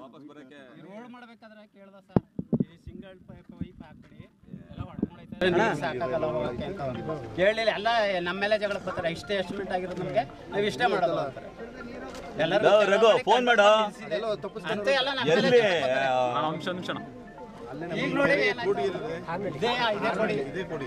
ವಾಪಸ್ ಬರಕ್ಕೆ ರೋಡ್ ಮಾಡ್ಬೇಕಾದ್ರೆ ಕೇಳ್ದ ಸರ್. ಈ ಸಿಂಗಲ್ ಪೈಪ್ ವೈಪ್ ಹಾಕ್ಬಿಡಿ ಎಲ್ಲ ಹೊಡ್ಕೊಂಡೈತೆ. ಕೇಳಲಿಲ್ಲ ಎಲ್ಲ ನಮ್ಮೆಲ್ಲ ಜಗಳ ಬರ್ತಾರೆ ಇಷ್ಟೇ ಎಸ್ಟಿಮೇಟ್ ಆಗಿರೋದು ನಮಗೆ. ನಾವು ಇಷ್ಟೇ ಮಾಡೋದು ಅಂತಾರೆ ಎಲ್ಲರೂ ಲೋ, ರಘು ಫೋನ್ ಮಾಡು. ಅಂತ ಎಲ್ಲ ನಮ್ಮೆಲ್ಲ ಎಲ್ಲಿ ಜಗಳ ಬರ್ತಾರೆ. ಈಗ ನೋಡಿ ಏನಾಯ್ತು? ಇದೇ ಇದೇ ಕೊಡಿ. ಇದೇ ಕೊಡಿ.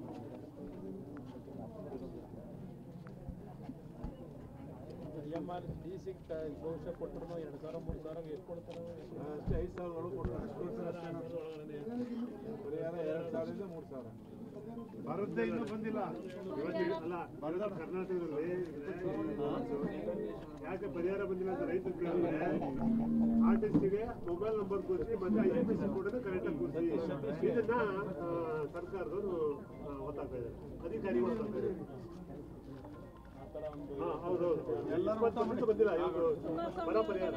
ಬಂದಿಲ್ಲ. ಇವತ್ತು ಅಲ್ಲ ಭಾರತ ಕರ್ನಾಟಕದಲ್ಲಿ. ಯಾಕೆ ಪರಿಹಾರ ಬಂದಿಲ್ಲ ಅಂತ ರೈತರು ಕೇಳಿದ್ರೆ ಆರ್ಟಿಸ್ಟಿಗೆ ಮೊಬೈಲ್ ನಂಬರ್ ಕೊಡಿಸಿ ಮತ್ತೆ ಐ ಎಂ ಎಸ್ ಕೂಡ ಕರೆಕ್ಟಾಗಿ ಕೊಡಿಸಿ ಇದನ್ನ ಸರ್ಕಾರದವರು ಆ, ಒತ್ತಾಗ್ತಾ ಇದ್ದಾರೆ. ಅಧಿಕಾರಿಗಳು ಒತ್ತಾಗ್ತಾ ಇದ್ದಾರೆ. ಬಂದಿಲ್ಲ ಬರ ಪರಿಹಾರ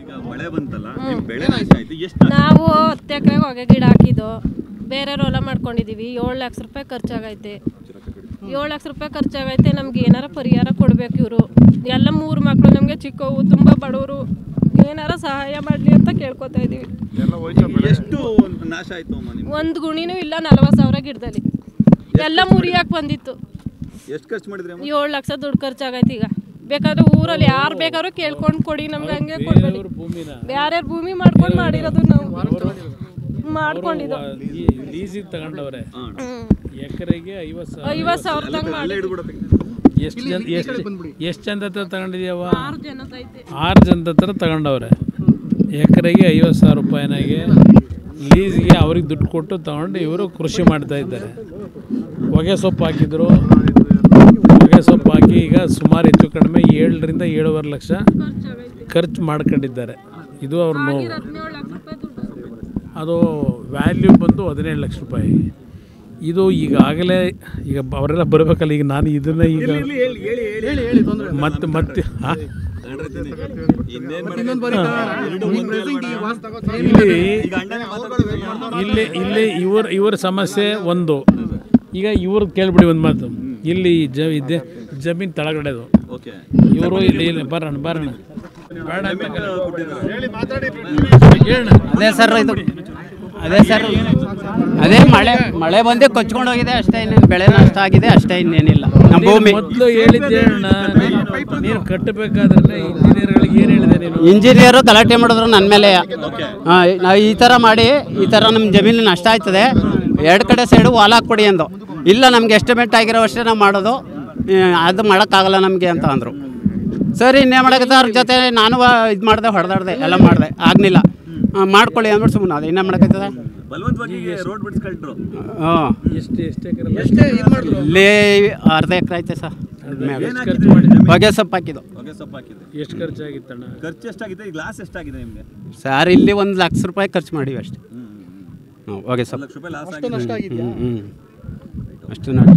ಈಗ ಮಳೆ ಬಂತಲ್ಲ ಬೆಳೆ ನಾಶ ಆಯ್ತು ಎಷ್ಟು ನಾವು ಹತ್ತು ಎಕರೆಗೆ ಹೊಗೆ ಗಿಡ ಹಾಕಿದ್ದು ಬೇರೆ ರೋಲ ಮಾಡ್ಕೊಂಡಿದೀವಿ ಏಳು ಲಕ್ಷ ರೂಪಾಯಿ ಖರ್ಚಾಗೈತೆ. ಏಳು ಲಕ್ಷ ರೂಪಾಯಿ ಖರ್ಚಾಗೈತೆ ನಮ್ಗೆ ಏನಾರ ಪರಿಹಾರ ಕೊಡ್ಬೇಕು ಇವರು. ಎಲ್ಲ ಮೂರು ಮಕ್ಕಳು ನಮಗೆ ಚಿಕ್ಕವು ತುಂಬ ಬಡವರು ಏನಾರ ಸಹಾಯ ಮಾಡಲಿ ಅಂತ ಕೇಳ್ಕೊತಾ ಇದೀವಿ. ಎಷ್ಟು ನಾಶ ಆಯ್ತು ಅಮ್ಮ ನಿಮ್ಗೆ? ಒಂದು ಗುಣಿನೂ ಇಲ್ಲ ನಲವತ್ತು ಸಾವಿರ ಗಿಡದಲ್ಲಿ. ಎಲ್ಲ ಮುರಿಯಾಕೆ ಬಂದಿತ್ತು. ಎಷ್ಟು ಖರ್ಚು ಮಾಡಿದ್ರಿ ಅಮ್ಮ? ಏಳು ಲಕ್ಷ ದುಡ್ಡು ಖರ್ಚಾಗೈತೆ ಈಗ. ಬೇಕಾದ್ರೆ ಊರಲ್ಲಿ ಯಾರು ಬೇಕಾದ್ರೂ ಕೇಳ್ಕೊಂಡು ಕೊಡಿ ನಮ್ಗೆ ಹಂಗೆ ಕೊಡ್ಬೇಡಿ. ಬೇರೆ ಭೂಮಿ ಮಾಡ್ಕೊಂಡು ಮಾಡಿರೋದು ನಾವು. ಮಾಡ್ಕೊಂಡಿದ್ದು. ಲೀಸಿಗೆ ತಗೊಂಡವ್ರೆ. ಎಕರೆಗೆ ಐವತ್ತು ಸಾವಿರ. ಐವತ್ತು ಸಾವಿರ ಎಷ್ಟು ಜನ ಎಷ್ಟು ಎಷ್ಟು ಜನದ ಹತ್ರ ತಗೊಂಡಿದ್ಯಾವ ಆರು ಜನದ ಹತ್ರ ತಗೊಂಡವ್ರೆ. ಎಕರೆಗೆ ಐವತ್ತು ಸಾವಿರ ರೂಪಾಯಿನಾಗೆ ಲೀಸ್ಗೆ ಅವ್ರಿಗೆ ದುಡ್ಡು ಕೊಟ್ಟು ತಗೊಂಡು ಇವರು ಕೃಷಿ ಮಾಡ್ತಾ ಇದ್ದಾರೆ. ಹೊಗೆ ಸೊಪ್ಪು ಹಾಕಿದ್ರು. ಹೊಗೆ ಸೊಪ್ಪು ಹಾಕಿ ಈಗ ಸುಮಾರು ಹೆಚ್ಚು ಕಡಿಮೆ ಏಳರಿಂದ ಏಳುವರೆ ಲಕ್ಷ ಖರ್ಚು ಮಾಡ್ಕೊಂಡಿದ್ದಾರೆ. ಇದು ಅವ್ರ ನೋವು ಹದಿನೇಳು ಲಕ್ಷ ರೂಪಾಯಿ ದುಡ್ಡು ಅದು ವ್ಯಾಲ್ಯೂ ಬಂದು ಹದಿನೇಳು ಲಕ್ಷ ರೂಪಾಯಿ. ಇದು ಈಗಾಗಲೇ ಈಗ ಅವರೆಲ್ಲ ಬರಬೇಕಲ್ಲ ಈಗ ನಾನು ಇದನ್ನ ಈಗ ಮತ್ತೆ ಮತ್ತೆ ಇಲ್ಲಿ. ಇಲ್ಲಿ ಇಲ್ಲಿ ಇವರ ಇವ್ರ ಸಮಸ್ಯೆ ಒಂದು. ಈಗ ಇವ್ರದ್ದು ಕೇಳ್ಬಿಡಿ ಒಂದು ಮಾತು. ಇಲ್ಲಿ ಜ ಇದೆ ಜಮೀನು ತಳಗಡೆದು. ಇವರು ಇಲ್ಲಿ ಇಲ್ಲಿ ಬರೋಣ ಬರೋಣ. ಅದೇ ಸರ್ ಇದು ಅದೇ ಸರ್ ಅದೇ ಮಳೆ ಮಳೆ ಬಂದೆ ಕೊಚ್ಕೊಂಡು ಹೋಗಿದೆ ಅಷ್ಟೇ ಇನ್ನೇನು ಬೆಳೆ ನಷ್ಟ ಆಗಿದೆ ಅಷ್ಟೇ ಇನ್ನೇನಿಲ್ಲ. ನಮ್ಮ ಭೂಮಿ. ಮೊದಲು ಹೇಳಿದ್ದೆ ನೀರು ನೀನು- ನೀನು ಕಟ್ಟಬೇಕಾದ್ರೆ ಇಂಜಿನಿಯರ್ಗಳಿಗೆ ಏನು ಹೇಳಿದೆ ನೀನು? ಇಂಜಿನಿಯರು ಗಲಾಟೆ ಮಾಡಿದ್ರು ನನ್ನ ಮೇಲೆ. ನಾವು ಈ ಥರ ಮಾಡಿ ಈ ಥರ ನಮ್ಮ ಜಮೀನು ನಷ್ಟ ಆಯ್ತದೆ. ಎರಡು ಕಡೆ ಸೈಡು ವಾಲ್ ಹಾಕ್ಬಿಡಿ ಅಂದು. ಇಲ್ಲ ನಮ್ಗೆ ಎಸ್ಟಿಮೇಟ್ ಆಗಿರೋ ಅಷ್ಟೇ ನಾವು ಮಾಡೋದು. ಅದು ಮಾಡೋಕ್ಕಾಗಲ್ಲ ನಮಗೆ ಅಂತ ಅಂದರು. ಸರಿ ಇನ್ನೇ ಮಾಡೋಕ್ಕೆ ಅವ್ರ ಜೊತೆ ನಾನು ಇದು ಮಾಡಿದೆ ಹೊಡೆದಾಡ್ದೆ ಎಲ್ಲ ಮಾಡಿದೆ ಆಗಲಿಲ್ಲ. ಮಾಡ್ಕೊಳ್ಳಿ ಅಂದ್ಬಿಟ್ಟು ಸುಮ್ಮನೆ ಅದು ಇನ್ನೇ ಎಕರೆ ಇಲ್ಲಿ ಅರ್ಧ ಎಕರೆ ಐತೆ ಸರ್? ಹೊಗೆ ಸೊಪ್ಪು ಹಾಕಿದ್ದು. ಎಷ್ಟು ಖರ್ಚಾಗಿತ್ತಣ್ಣ ಖರ್ಚು ಎಷ್ಟಾಗಿದೆ? ಈ ಗ್ಲಾಸ್ ಎಷ್ಟಾಗಿದೆ ನಿಮಗೆ? ಸರ್ ಇಲ್ಲಿ ಒಂದು ಲಕ್ಷ ರೂಪಾಯಿ ಖರ್ಚು ಮಾಡಿವಿ ಅಷ್ಟೇ. ಹೊಗೆ ಸೊಪ್ಪು. ಲಕ್ಷ ರೂಪಾಯಿ ಲಾಸ್ ಆಗಿದೆ. ಹ್ಞೂ ಹ್ಞೂ ಅಷ್ಟು ನಷ್ಟ.